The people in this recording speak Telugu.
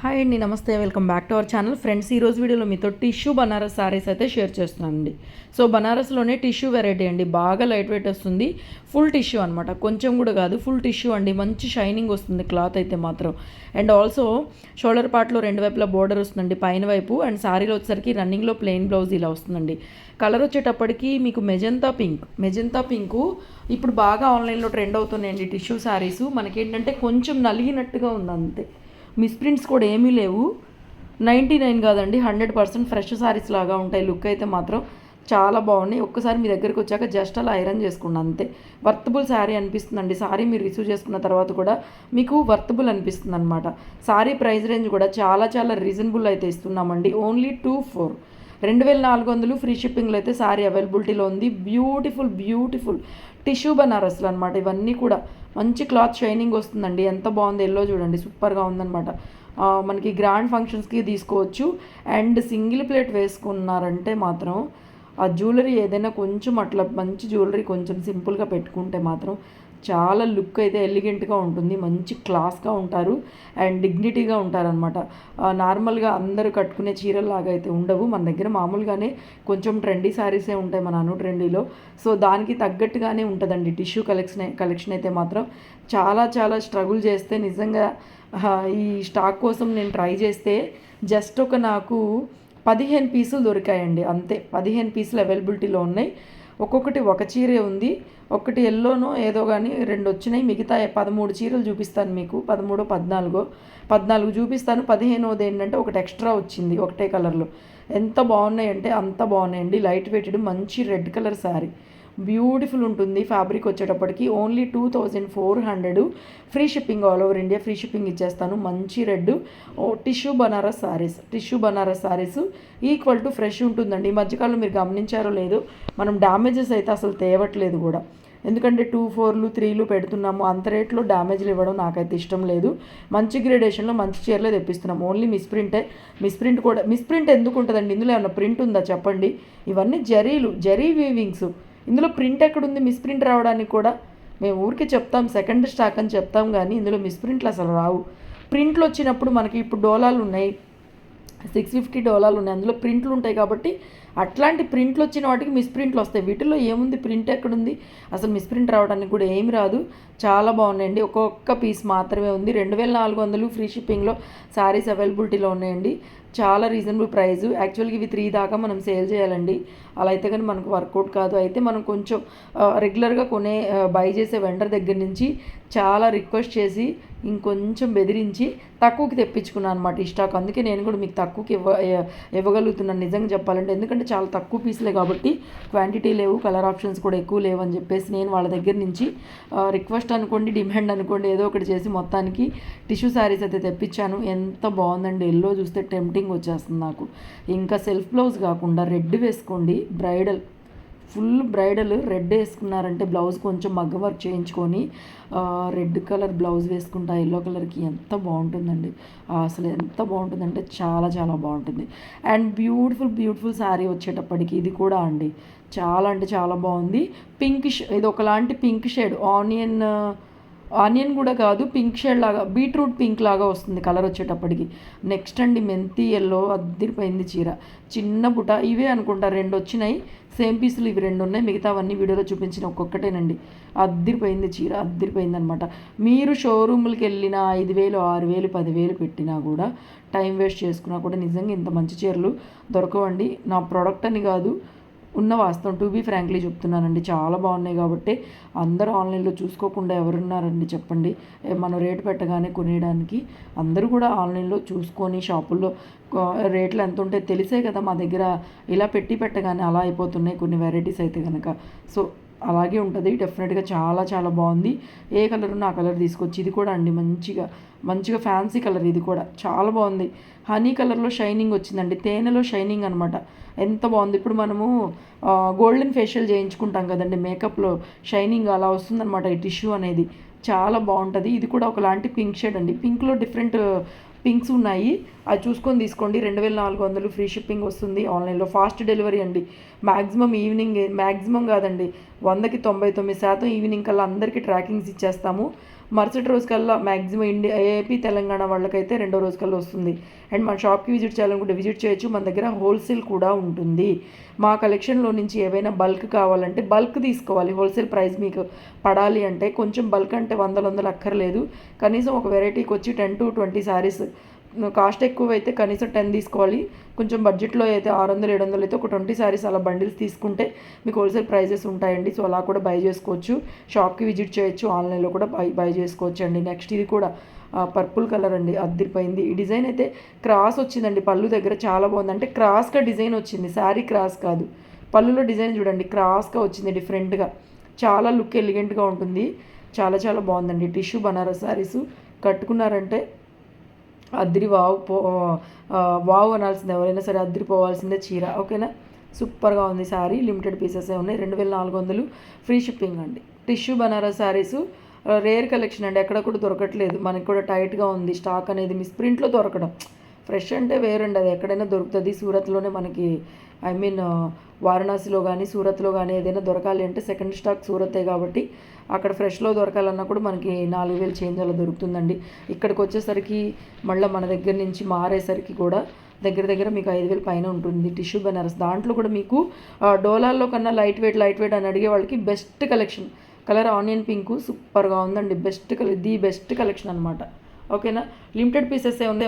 హాయ్ అండి నమస్తే. Welcome back to our channel friends ఈ రోజు వీడియోలో మీతో టిష్యూ బనారస్ సారీస్ అయితే షేర్ చేస్తున్నానండి. సో బనారస్లోనే టిష్యూ వెరైటీ అండి. బాగా లైట్ వెయిట్ వస్తుంది. ఫుల్ టిష్యూ అనమాట కొంచెం కూడా కాదు ఫుల్ టిష్యూ అండి. మంచి షైనింగ్ వస్తుంది క్లాత్ అయితే మాత్రం. అండ్ ఆల్సో షోల్డర్ పార్ట్లో రెండు వైపులా బోర్డర్ వస్తుందండి పైన వైపు. అండ్ సారీలో వచ్చేసరికి రన్నింగ్లో ప్లెయిన్ బ్లౌజ్ ఇలా వస్తుందండి. కలర్ వచ్చేటప్పటికి మీకు మెజంతా పింక్ మెజంతా పింకు ఇప్పుడు బాగా ఆన్లైన్లో ట్రెండ్ అవుతున్నాయండి టిష్యూ శారీస్ మనకేంటంటే కొంచెం నలిగినట్టుగా ఉంది అంతే మిస్ప్రింట్స్ కూడా ఏమీ లేవు. నైంటీ నైన్ కాదండి హండ్రెడ్ పర్సెంట్ ఫ్రెష్ శారీస్ లాగా ఉంటాయి. లుక్ అయితే మాత్రం చాలా బాగున్నాయి. ఒక్కసారి మీ దగ్గరికి వచ్చాక జస్ట్ అలా ఐరన్ చేసుకున్నాను అంతే. వర్తబుల్ శారీ అనిపిస్తుందండి. శారీ మీరు రిసీవ్ చేసుకున్న తర్వాత కూడా మీకు వర్తబుల్ అనిపిస్తుంది అనమాట శారీ ప్రైస్ రేంజ్ కూడా చాలా చాలా రీజనబుల్ అయితే ఇస్తున్నామండి. Only two four. రెండు వేల నాలుగు వందలు ఫ్రీ షిప్పింగ్లో అయితే శారీ అవైలబిలిటీలో ఉంది. బ్యూటిఫుల్ బ్యూటిఫుల్ టిష్యూ బనారస్లు అనమాట ఇవన్నీ కూడా మంచి క్లాత్ షైనింగ్ వస్తుందండి. ఎంత బాగుంది ఎల్లో చూడండి. సూపర్గా ఉందన్నమాట. మనకి గ్రాండ్ ఫంక్షన్స్కి తీసుకోవచ్చు. అండ్ సింగిల్ ప్లేట్ వేసుకున్నారంటే మాత్రం ఆ జ్యువెలరీ ఏదైనా కొంచెం అట్లా మంచి జ్యువెలరీ కొంచెం సింపుల్గా పెట్టుకుంటే మాత్రం చాలా లుక్ అయితే ఎలిగెంట్గా ఉంటుంది. మంచి క్లాస్గా ఉంటారు. అండ్ డిగ్నిటీగా ఉంటారనమాట నార్మల్గా అందరూ కట్టుకునే చీరల్లాగా అయితే ఉండవు. మన దగ్గర మామూలుగానే కొంచెం ట్రెండీ శారీసే ఉంటాయి మన అను ట్రెండీలో సో దానికి తగ్గట్టుగానే ఉంటుందండి. టిష్యూ కలెక్షన్ కలెక్షన్ అయితే మాత్రం చాలా చాలా స్ట్రగుల్ చేస్తే నిజంగా ఈ స్టాక్ కోసం నేను ట్రై చేస్తే జస్ట్ ఒక నాకు పదిహేను పీసులు దొరికాయండి. అంతే. పదిహేను పీసులు అవైలబిలిటీలో ఉన్నాయి. ఒక్కొక్కటి ఒక చీరే ఉంది ఒకటి ఎల్లోనో ఏదో కానీ రెండు వచ్చినాయి మిగతా పదమూడు చీరలు చూపిస్తాను మీకు పదమూడు పద్నాలుగో. పద్నాలుగు చూపిస్తాను పదిహేనోది ఏంటంటే ఒకటి ఎక్స్ట్రా వచ్చింది ఒకటే కలర్లో. ఎంత బాగున్నాయంటే అంత బాగున్నాయండి లైట్ వెయిటెడ్ మంచి రెడ్ కలర్ శారీ. బ్యూటిఫుల్ ఉంటుంది ఫ్యాబ్రిక్ వచ్చేటప్పటికి. Only two thousand four hundred free shipping all over India free shipping ఇచ్చేస్తాను. మంచి red. Oh tissue Banaras saris tissue Banaras saris equal to fresh ఉంటుందండి. ఈ మధ్యకాలంలో మీరు గమనించారో లేదో మనం డ్యామేజెస్ అయితే అసలు తేవట్లేదు కూడా. ఎందుకంటే టూ ఫోర్లు త్రీలు పెడుతున్నాము. అంత రేట్లో డ్యామేజ్లు ఇవ్వడం నాకైతే ఇష్టం లేదు. మంచి గ్రేడేషన్లో మంచి చీరలే తెప్పిస్తున్నాం. ఓన్లీ మిస్ప్రింటే మిస్ప్రింట్ కూడా మిస్ప్రింట్ ఎందుకు ఉంటుందండి? ఇందులో ఏమన్నా ప్రింట్ ఉందా చెప్పండి? ఇవన్నీ జరీలు జరీ వీవింగ్స్ ఇందులో ప్రింట్ ఎక్కడుంది? మిస్ప్రింట్ రావడానికి కూడా మేము ఊరికే చెప్తాం సెకండ్ స్టాక్ అని చెప్తాం కానీ ఇందులో మిస్ప్రింట్లు అసలు రావు. ప్రింట్లు వచ్చినప్పుడు మనకి ఇప్పుడు డోలాలు ఉన్నాయి. సిక్స్ ఫిఫ్టీ డోలాలు ఉన్నాయి. అందులో ప్రింట్లు ఉంటాయి కాబట్టి అట్లాంటి ప్రింట్లు వచ్చిన వాటికి మిస్ప్రింట్లు వస్తాయి. వీటిలో ఏముంది? ప్రింట్ ఎక్కడుంది? అసలు మిస్ప్రింట్ రావడానికి కూడా ఏమి రాదు. చాలా బాగున్నాయండి. ఒక్కొక్క పీస్ మాత్రమే ఉంది. రెండు వేల నాలుగు వందలు ఫ్రీ షిప్పింగ్లో శారీస్ అవైలబిలిటీలో ఉన్నాయండి. చాలా రీజనబుల్ ప్రైస్ యాక్చువల్గా ఇవి త్రీ దాకా మనం సేల్ చేయాలండి. అలా అయితే కానీ మనకు వర్కౌట్ కాదు. అయితే మనం కొంచెం రెగ్యులర్గా కొనే బై చేసే వెండర్ దగ్గర నుంచి చాలా రిక్వెస్ట్ చేసి ఇంకొంచెం బెదిరించి తక్కువకి తెప్పించుకున్నాను అనమాట ఈ స్టాక్. అందుకే నేను కూడా మీకు తక్కువకి ఇవ్వ ఇవ్వగలుగుతున్నాను నిజంగా చెప్పాలంటే. ఎందుకంటే చాలా తక్కువ పీసులే కాబట్టి క్వాంటిటీ లేవు కలర్ ఆప్షన్స్ కూడా ఎక్కువ లేవు అని చెప్పేసి నేను వాళ్ళ దగ్గర నుంచి రిక్వెస్ట్ అనుకోండి డిమాండ్ అనుకోండి ఏదో ఒకటి చేసి మొత్తానికి టిష్యూ శారీస్ అయితే తెప్పించాను. ఎంత బాగుందండి. ఎల్లో చూస్తే టెంప్టింగ్ వచ్చేస్తుంది నాకు. ఇంకా సెల్ఫ్ బ్లౌజ్ కాకుండా రెడ్ వేసుకోండి. బ్రైడల్. ఫుల్ బ్రైడల్ రెడ్ వేసుకున్నారంటే బ్లౌజ్ కొంచెం మగ్గ వర్క్ చేయించుకొని రెడ్ కలర్ బ్లౌజ్ వేసుకుంటా ఎల్లో కలర్కి ఎంత బాగుంటుందండి. అసలు ఎంత బాగుంటుందంటే చాలా చాలా బాగుంటుంది. అండ్ బ్యూటిఫుల్ బ్యూటిఫుల్ శారీ వచ్చేటప్పటికి ఇది కూడా అండి. చాలా అంటే చాలా బాగుంది. పింక్ ఇది ఒకలాంటి పింక్ షేడ్ ఆనియన్ ఆనియన్ కూడా కాదు పింక్ షేడ్ లాగా బీట్రూట్ పింక్ లాగా వస్తుంది కలర్ వచ్చేటప్పటికి. నెక్స్ట్ అండి మెంతి ఎల్లో అద్దరిపోయింది చీర. చిన్న బుట ఇవే అనుకుంటా రెండు వచ్చినాయి. సేమ్ పీసులు ఇవి రెండు ఉన్నాయి. మిగతావన్నీ వీడియోలో చూపించిన ఒక్కొక్కటేనండి. అద్దరిపోయింది చీర అద్దరిపోయింది అనమాట మీరు షోరూమ్లకి వెళ్ళిన ఐదు వేలు ఆరు వేలు పదివేలు పెట్టినా కూడా టైం వేస్ట్ చేసుకున్నా కూడా నిజంగా ఇంత మంచి చీరలు దొరకవండి. నా ప్రోడక్ట్ అని కాదు ఉన్న వాస్తవం. టు బీ ఫ్రాంక్లీ చెప్తున్నానండి. చాలా బాగున్నాయి కాబట్టి అందరూ ఆన్లైన్లో చూసుకోకుండా ఎవరున్నారండి చెప్పండి. మనం రేటు పెట్టగానే కొనేయడానికి అందరూ కూడా ఆన్లైన్లో చూసుకొని షాపుల్లో రేట్లు ఎంత ఉంటే తెలిసే కదా మా దగ్గర. ఇలా పెట్టి పెట్టగానే అలా అయిపోతున్నాయి కొన్ని వెరైటీస్ అయితే కనుక సో అలాగే ఉంటుంది. డెఫినెట్గా చాలా చాలా బాగుంది. ఏ కలర్ ఉన్న ఆ కలర్ తీసుకొచ్చి ఇది కూడా అండి. మంచిగా మంచిగా ఫ్యాన్సీ కలర్ ఇది కూడా. చాలా బాగుంది. హనీ కలర్లో షైనింగ్ వచ్చిందండి. తేనెలో షైనింగ్ అనమాట ఎంత బాగుంది. ఇప్పుడు మనము గోల్డెన్ ఫేషియల్ చేయించుకుంటాం కదండి. మేకప్లో షైనింగ్ అలా వస్తుందన్నమాట ఈ టిష్యూ అనేది. చాలా బాగుంటుంది. ఇది కూడా ఒకలాంటి పింక్ షేడ్ అండి. పింక్లో డిఫరెంట్ పింక్స్ ఉన్నాయి. అది చూసుకొని తీసుకోండి. రెండు వేల నాలుగు వందలు ఫ్రీ షిప్పింగ్ వస్తుంది. ఆన్లైన్లో ఫాస్ట్ డెలివరీ అండి. మ్యాక్సిమం ఈవినింగ్ మ్యాక్సిమం కాదండి. వందకి తొంభై తొమ్మిది శాతం ఈవినింగ్ కల్లా అందరికీ ట్రాకింగ్స్ ఇచ్చేస్తాము. మరుసటి రోజు కల్లా మ్యాక్సిమం ఇండియా ఏపీ తెలంగాణ వాళ్ళకైతే రెండో రోజు కల్లా వస్తుంది. అండ్ మన షాప్కి విజిట్ చేయాలనుకుంటే విజిట్ చేయొచ్చు. మన దగ్గర హోల్సేల్ కూడా ఉంటుంది. మా కలెక్షన్లో నుంచి ఏవైనా బల్క్ కావాలంటే బల్క్ తీసుకోవాలి. హోల్సేల్ ప్రైస్ మీకు పడాలి అంటే కొంచెం బల్క్ అంటే వందలు వందలు అక్కర్లేదు. కనీసం ఒక వెరైటీకి వచ్చి ten to twenty saris cost ఎక్కువ అయితే కనీసం టెన్ తీసుకోవాలి. కొంచెం బడ్జెట్లో అయితే ఆరు వందలు ఏడు వందలు అయితే ఒక ట్వంటీ శారీస్ అలా బండిల్స్ తీసుకుంటే మీకు హోల్సేల్ ప్రైజెస్ ఉంటాయండి. సో అలా కూడా బై చేసుకోవచ్చు. షాప్కి విజిట్ చేయొచ్చు. ఆన్లైన్లో కూడా బై బై చేసుకోవచ్చు అండి నెక్స్ట్ ఇది కూడా పర్పుల్ కలర్ అండి. అద్దరిపోయింది. ఈ డిజైన్ అయితే క్రాస్ వచ్చిందండి. పళ్ళు దగ్గర చాలా బాగుంది. అంటే క్రాస్గా డిజైన్ వచ్చింది. శారీ క్రాస్ కాదు. పళ్ళులో డిజైన్ చూడండి. క్రాస్గా వచ్చింది డిఫరెంట్గా చాలా లుక్ ఎలిగెంట్గా ఉంటుంది. చాలా చాలా బాగుందండి. టిష్యూ బనారస్ శారీస్ కట్టుకున్నారంటే అద్రి వావ్ పో వావ్ అనాల్సిందే. ఎవరైనా సరే అద్దరిపోవాల్సిందే చీర. ఓకేనా? సూపర్గా ఉంది శారీ లిమిటెడ్ పీసెస్ ఉన్నాయి. రెండు వేల నాలుగు వందలు ఫ్రీ షిప్పింగ్ అండి. Tissue Banaras saris rare collection అండి. ఎక్కడ కూడా దొరకట్లేదు. మనకి కూడా టైట్గా ఉంది. స్టాక్ అనేది మిస్. ప్రింట్లో దొరకడం. ఫ్రెష్ అంటే వేరండి అది ఎక్కడైనా దొరుకుతుంది. సూరత్లోనే మనకి ఐ మీన్ వారణాసిలో కానీ సూరత్లో కానీ ఏదైనా దొరకాలి అంటే సెకండ్ స్టాక్ సూరతే కాబట్టి అక్కడ ఫ్రెష్లో దొరకాలన్నా కూడా మనకి నాలుగు వేలు చేంజ్ అలా దొరుకుతుందండి. ఇక్కడికి వచ్చేసరికి మళ్ళీ మన దగ్గర నుంచి మారేసరికి కూడా దగ్గర దగ్గర మీకు ఐదు వేలు పైన ఉంటుంది టిష్యూ బెనారస్. దాంట్లో కూడా మీకు డోలాల్లో కన్నా లైట్ వెయిట్ లైట్ వెయిట్ అని అడిగే వాళ్ళకి best collection. Colour onion pink సూపర్గా ఉందండి. Best colour the best collection అనమాట ఓకేనా? లిమిటెడ్ పీసెస్ ఏ ఉంది